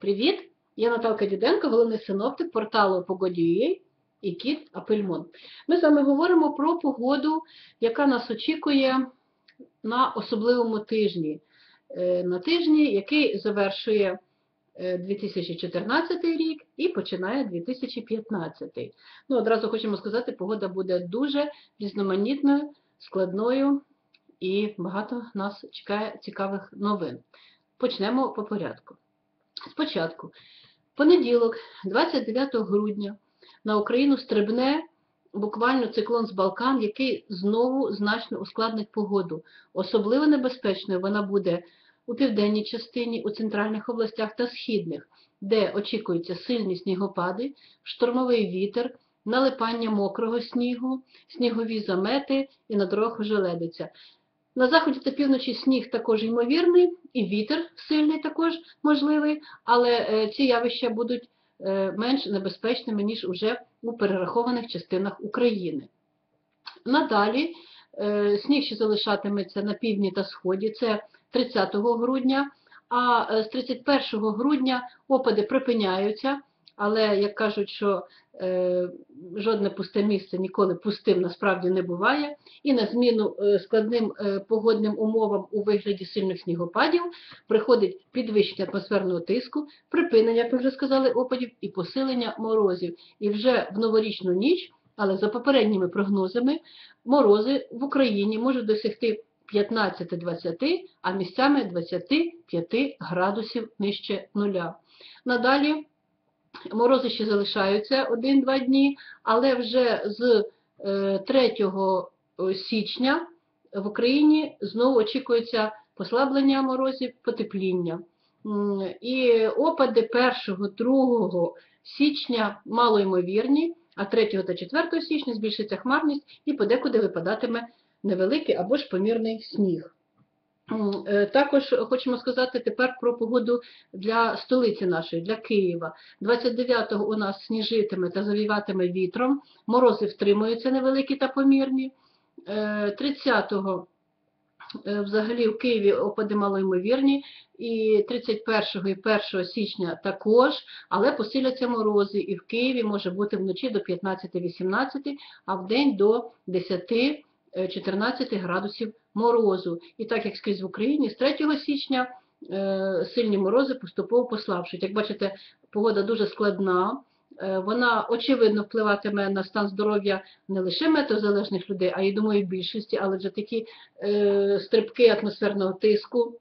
Привіт! Я Наталка Діденко, головний синоптик порталу Погоді.ua і Кіт Апельмон. Ми з вами говоримо про погоду, яка нас очікує на особливому тижні. Е, На тижні, який завершує е, 2014 рік і починає 2015. Ну, одразу хочемо сказати, погода буде дуже різноманітною, складною і багато нас чекає цікавих новин. Почнемо по порядку. Спочатку, понеділок, 29 грудня, на Україну стрибне буквально циклон з Балкан, який знову значно ускладнить погоду. Особливо небезпечною вона буде у південній частині, у центральних областях та східних, де очікуються сильні снігопади, штормовий вітер, налипання мокрого снігу, снігові замети і на дорогах ожеледиця. На заході та півночі сніг також ймовірний, і вітер сильний також можливий, але е, ці явища будуть е, менш небезпечними, ніж уже у перерахованих частинах України. Надалі е, сніг ще залишатиметься на півдні та сході, це 30 грудня, а з 31 грудня опади припиняються, але як кажуть, що е, жодне пусте місце ніколи пустим насправді не буває, і на зміну е, складним е, погодним умовам у вигляді сильних снігопадів приходить підвищення атмосферного тиску, припинення, як ми вже сказали, опадів і посилення морозів. І вже в новорічну ніч, але за попередніми прогнозами, морози в Україні можуть досягти 15-20, а місцями 25 градусів нижче нуля. Надалі морози ще залишаються 1-2 дні, але вже з е, 3 січня в Україні знову очікується послаблення морозів, потепління. І опади 1-2 січня малоймовірні, а 3 та 4 січня збільшиться хмарність і подекуди випадатиме невеликий або ж помірний сніг. Е, Також хочемо сказати тепер про погоду для столиці нашої, для Києва. 29-го у нас сніжитиме та завіватиме вітром, морози втримуються невеликі та помірні. Е, 30-го е, взагалі в Києві опади малоймовірні, і 31 і 1 січня також, але посиляться морози, і в Києві може бути вночі до 15-18, а в день до 10 14 градусів морозу. І так як скрізь в Україні, з 3 січня е, сильні морози поступово послабшують. Як бачите, погода дуже складна. Е, Вона очевидно впливатиме на стан здоров'я не лише метеозалежних людей, а й думаю, більшості, але вже такі е, стрибки атмосферного тиску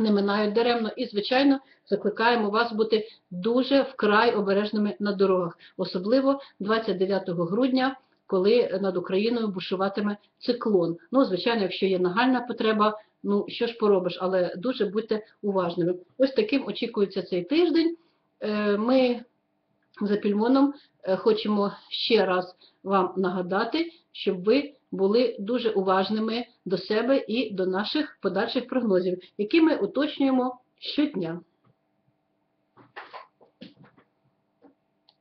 не минають даремно. І, звичайно, закликаємо вас бути дуже вкрай обережними на дорогах, особливо 29 грудня коли над Україною бушуватиме циклон. Ну, звичайно, якщо є нагальна потреба, ну що ж поробиш, але дуже будьте уважними. Ось таким очікується цей тиждень. Е, Ми за пільмоном е, хочемо ще раз вам нагадати, щоб ви були дуже уважними до себе і до наших подальших прогнозів, які ми уточнюємо щодня.